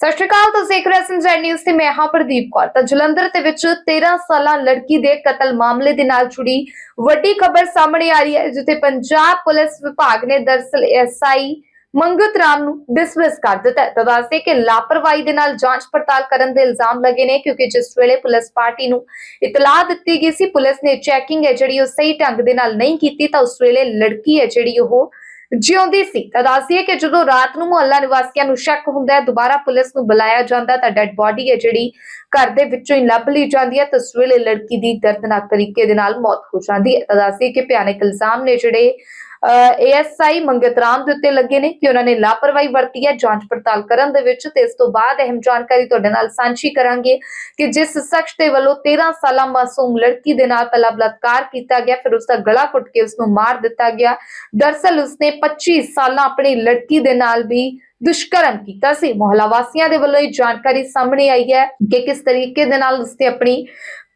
ਸਤਿ ਸ਼੍ਰੀ ਅਕਾਲ, ਤੁਸੀਂ ਦੇਖ ਰਹੇ ਹੋ ਨਿਊਜ਼ ਤੇ ਮੈਂ ਹਾਂ ਪ੍ਰਦੀਪ ਕੌਰ। ਤਾਂ ਜਲੰਧਰ ਦੇ ਵਿੱਚ 13 ਸਾਲਾਂ ਲੜਕੀ ਦੇ ਕਤਲ ਮਾਮਲੇ ਦੇ ਨਾਲ ਜੁੜੀ ਵੱਡੀ ਖਬਰ ਸਾਹਮਣੇ ਆ ਰਹੀ ਹੈ, ਜਿੱਥੇ ਪੰਜਾਬ ਪੁਲਿਸ ਵਿਭਾਗ ਨੇ ਦਰਸਲ ਐਸਆਈ ਮੰਗਤ ਰਾਮ ਨੂੰ ਡਿਸਮਿਸ ਕਰ ਦਿੱਤਾ ਹੈ। ਤਾਂ ਦੱਸਦੇ ਕਿ ਲਾਪਰਵਾਹੀ ਦੇ ਨਾਲ ਜਾਂਚ ਪੜਤਾਲ ਕਰਨ ਦੇ ਇਲਜ਼ਾਮ ਲੱਗੇ ਨੇ, ਕਿਉਂਕਿ ਜਿਸ ਵੇਲੇ ਪੁਲਿਸ ਪਾਰਟੀ ਨੂੰ ਇਤਲਾਹ ਦਿੱਤੀ ਗਈ ਸੀ, ਪੁਲਿਸ ਨੇ ਚੈਕਿੰਗ ਹੈ ਜਿਹੜੀ ਉਹ ਸਹੀ ਢੰਗ ਦੇ ਨਾਲ ਨਹੀਂ ਕੀਤੀ, ਤਾਂ ਉਸ ਵੇਲੇ ਲੜਕੀ ਹੈ ਜਿਹੜੀ ਉਹ ਜਿਉਂਦੀ ਸੀ। ਤਾਂ ਦੱਸਦੀਏ ਕਿ ਜਦੋਂ ਰਾਤ ਨੂੰ ਮੁਹੱਲਾ ਨਿਵਾਸੀਆਂ ਨੂੰ ਸ਼ੱਕ ਹੁੰਦਾ ਹੈ, ਦੁਬਾਰਾ ਪੁਲਿਸ ਨੂੰ ਬੁਲਾਇਆ ਜਾਂਦਾ ਤਾਂ ਡੈੱਡ ਬੋਡੀ ਹੈ ਜਿਹੜੀ ਘਰ ਦੇ ਵਿੱਚੋਂ ਹੀ ਲੱਭ ਲਈ ਜਾਂਦੀ ਹੈ। ਤਾਂ ਉਸ ਵੇਲੇ ਲੜਕੀ ਦੀ ਦਰਦਨਾਕ ਤਰੀਕੇ ਦੇ ਨਾਲ ਮੌਤ ਹੋ ਜਾਂਦੀ ਹੈ। ਤਾਂ ਦੱਸੀਏ ਕਿ ਭਿਆਨਕ ਇਲਜ਼ਾਮ ਨੇ ਜਿਹੜੇ ਏਐਸਆਈ ਮੰਗਤ ਦੇ ਉੱਤੇ ਲੱਗੇ ਨੇ ਕਿ ਉਹਨਾਂ ਨੇ ਲਾਪਰਵਾਹੀ ਵਰਤੀ ਹੈ ਜਾਂਚ ਪੜਤਾਲ ਕਰਨ ਦੇ ਵਿੱਚ ਤੇ ਇਸ ਤੋਂ ਬਾਅਦ ਅਹਿਮ ਜਾਣਕਾਰੀ ਤੁਹਾਡੇ ਨਾਲ ਸਾਂਝੀ ਕਰਾਂਗੇ ਕਿ ਜਿਸ ਸ਼ਖਸ ਦੇ ਵੱਲੋਂ 13 ਸਾਲਾ ਮਾਸੂਮ ਲੜਕੀ ਦੇ ਨਾਲ ਪਹਿਲਾ ਬਲਾਤਕਾਰ ਕੀਤਾ ਗਿਆ, ਫਿਰ ਉਸ ਦਾ ਗਲਾ ਘੁੱਟ ਕੇ ਉਸ ਨੂੰ ਮਾਰ ਦਿੱਤਾ ਗਿਆ। ਦਰਸਲ ਉਸਨੇ 25 ਸਾਲਾਂ ਆਪਣੀ ਲੜਕੀ ਦੇ ਨਾਲ ਵੀ ਦੁਸ਼ਕਰਮ ਕੀਤਾ ਸੀ। ਮੁਹੱਲਾ ਵਾਸੀਆਂ ਦੇ ਵੱਲੋਂ ਇਹ ਜਾਣਕਾਰੀ ਸਾਹਮਣੇ ਆਈ ਹੈ ਕਿ ਕਿਸ ਤਰੀਕੇ ਦੇ ਨਾਲ ਉਸਨੇ ਆਪਣੀ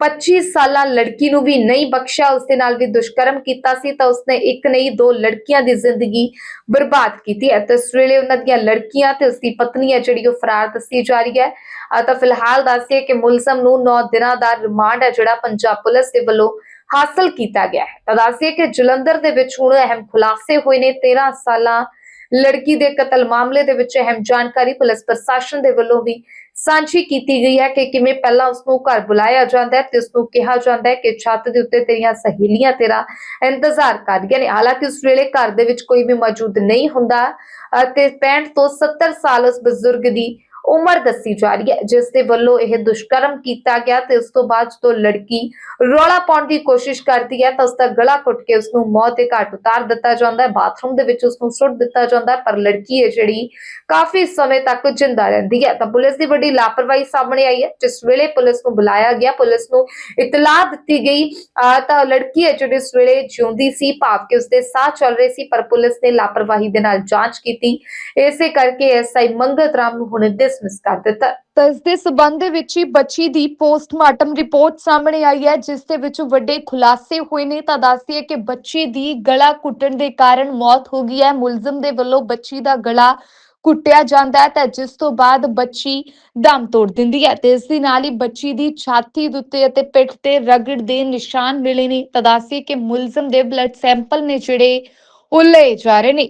25 ਸਾਲਾਂ ਲੜਕੀ ਨੂੰ ਵੀ ਨਹੀਂ ਬਖਸ਼ਿਆ ਉਸਦੇ ਨਾਲ ਵੀ ਦੁਸ਼ਕਰਮ ਕੀਤਾ ਸੀ ਤਾਂ ਉਸਨੇ ਇੱਕ ਨਹੀਂ, ਦੋ ਲੜਕੀਆਂ ਦੀ ਜ਼ਿੰਦਗੀ ਬਰਬਾਦ ਕੀਤੀ ਹੈ। ਤੇ ਇਸ ਵੇਲੇ ਉਹਨਾਂ ਦੀਆਂ ਲੜਕੀਆਂ ਤੇ ਉਸਦੀ ਪਤਨੀ ਹੈ ਜਿਹੜੀ ਉਹ ਫਰਾਰ ਦੱਸੀ ਜਾ ਰਹੀ ਹੈ। ਅਹ ਤਾਂ ਫਿਲਹਾਲ ਦੱਸਿਏ ਕਿ ਮੁਲਜ਼ਮ ਨੂੰ 9 ਦਿਨਾਂ ਦਾ ਰਿਮਾਂਡ ਹੈ, ਜਿਹੜਾ ਪੰਜਾਬ ਪੁਲਿਸ ਦੇ ਵੱਲੋਂ ਹਾਸਲ ਕੀਤਾ ਗਿਆ ਹੈ। ਤਾਂ ਦੱਸਿਏ ਕਿ ਜਲੰਧਰ ਦੇ ਵਿੱਚ ਹੁਣ ਅਹਿਮ ਖੁਲਾਸੇ ਹੋਏ ਨੇ। 13 ਸਾਲਾਂ ਲੜਕੀ ਦੇ ਕਤਲ ਮਾਮਲੇ ਦੇ ਵਿੱਚ ਅਹਿਮ ਜਾਣਕਾਰੀ ਪੁਲਿਸ ਪ੍ਰਸ਼ਾਸਨ ਦੇ ਵੱਲੋਂ ਵੀ ਸਾਂਝੀ ਕੀਤੀ ਗਈ ਹੈ ਕਿ ਕਿਵੇਂ ਪਹਿਲਾਂ ਉਸ ਨੂੰ ਘਰ ਬੁਲਾਇਆ ਜਾਂਦਾ ਹੈ ਤੇ ਉਸ ਨੂੰ ਕਿਹਾ ਜਾਂਦਾ ਹੈ ਕਿ ਛੱਤ ਦੇ ਉੱਤੇ ਤੇਰੀਆਂ ਸਹੇਲੀਆਂ ਤੇਰਾ ਇੰਤਜ਼ਾਰ ਕਰ ਰਹੀਆਂ ਨੇ। ਹਾਲਾਂਕਿ ਉਸ ਵੇਲੇ ਘਰ ਦੇ ਵਿੱਚ ਕੋਈ ਵੀ ਮੌਜੂਦ ਨਹੀਂ ਹੁੰਦਾ, ਅਤੇ 65 ਤੋਂ 70 ਸਾਲ ਉਸ ਬਜ਼ੁਰਗ ਦੀ ਉਮਰ ਦੱਸੀ ਜਾ ਰਹੀ ਹੈ, ਜਿਸ ਦੇ ਵੱਲੋਂ ਇਹ ਦੁਸ਼ਕਰਮ ਕੀਤਾ ਗਿਆ ਤੇ ਉਸ ਤੋਂ ਬਾਅਦ ਜਦੋਂ ਲੜਕੀ ਰੌਲਾ ਪਾਉਣ ਦੀ ਕੋਸ਼ਿਸ਼ ਕਰਦੀ ਹੈ, ਤਾਂ ਉਸ ਦਾ ਗਲਾ ਘੁੱਟ ਕੇ ਉਸ ਨੂੰ ਮੌਤ ਦੇ ਘਾਟ ਉਤਾਰ ਦਿੱਤਾ ਜਾਂਦਾ ਹੈ, ਬਾਥਰੂਮ ਦੇ ਵਿੱਚ ਉਸ ਨੂੰ ਸੁੱਟ ਦਿੱਤਾ ਜਾਂਦਾ ਪਰ ਲੜਕੀ ਹੈ ਜਿਹੜੀ ਕਾਫੀ ਸਮੇਂ ਤੱਕ ਜਿੰਦਾ ਰਹਿੰਦੀ ਹੈ। ਤਾਂ ਪੁਲਿਸ ਦੀ ਵੱਡੀ ਲਾਪਰਵਾਹੀ ਸਾਹਮਣੇ ਆਈ ਹੈ, ਜਿਸ ਵੇਲੇ ਪੁਲਿਸ ਨੂੰ ਬੁਲਾਇਆ ਗਿਆ, ਪੁਲਿਸ ਨੂੰ ਇਤਲਾਹ ਦਿੱਤੀ ਗਈ ਅਹ ਤਾਂ ਲੜਕੀ ਹੈ ਜਿਹੜੀ ਇਸ ਵੇਲੇ ਜਿਉਂਦੀ ਸੀ, ਭਾਵ ਕਿ ਉਸਦੇ ਸਾਹ ਚੱਲ ਰਹੇ ਸੀ, ਪਰ ਪੁਲਿਸ ਨੇ ਲਾਪਰਵਾਹੀ ਦੇ ਨਾਲ ਜਾਂਚ ਕੀਤੀ। ਇਸੇ ਕਰਕੇ ਐਸਆਈ ਮੰਗਤ ਰਾਮ ਨੂੰ ਹੁਣ ਡਿਸਮਿਸ ਕਰ ਦਿੱਤਾ। ਤਾਂ ਇਸ ਦੇ ਸਬੰਧ ਵਿੱਚ ਹੀ ਬੱਚੀ ਦੀ ਪੋਸਟਮਾਰਟਮ ਰਿਪੋਰਟ ਸਾਹਮਣੇ ਆਈ ਹੈ, ਜਿਸ ਦੇ ਵਿੱਚ ਵੱਡੇ ਖੁਲਾਸੇ ਹੋਏ ਨੇ। ਤਾਂ ਦੱਸਦੀ ਹੈ ਕਿ ਬੱਚੀ ਦੀ ਗਲਾ ਕੁੱਟਣ ਦੇ ਕਾਰਨ ਮੌਤ ਹੋ ਗਈ ਹੈ। ਮੁਲਜ਼ਮ ਦੇ ਵੱਲੋਂ ਬੱਚੀ ਦਾ ਗਲਾ ਕੁੱਟਿਆ ਜਾਂਦਾ ਹੈ ਤਾਂ ਜਿਸ ਤੋਂ ਬਾਅਦ ਬੱਚੀ ਦਮ ਤੋੜ ਦਿੰਦੀ ਹੈ। ਤੇ ਇਸ ਦੇ ਨਾਲ ਹੀ ਬੱਚੀ ਦੀ ਛਾਤੀ ਦੇ ਉੱਤੇ ਅਤੇ ਪਿੱਠ ਤੇ ਰਗੜ ਦੇ ਨਿਸ਼ਾਨ ਮਿਲੇ ਨੇ। ਤਾਂ ਦੱਸਦੀ ਕਿ ਮੁਲਜ਼ਮ ਦੇ ਬਲੱਡ ਸੈਂਪਲ ਨੇ ਜਿਹੜੇ ਉਹ ਲਏ ਜਾ ਰਹੇ ਨੇ।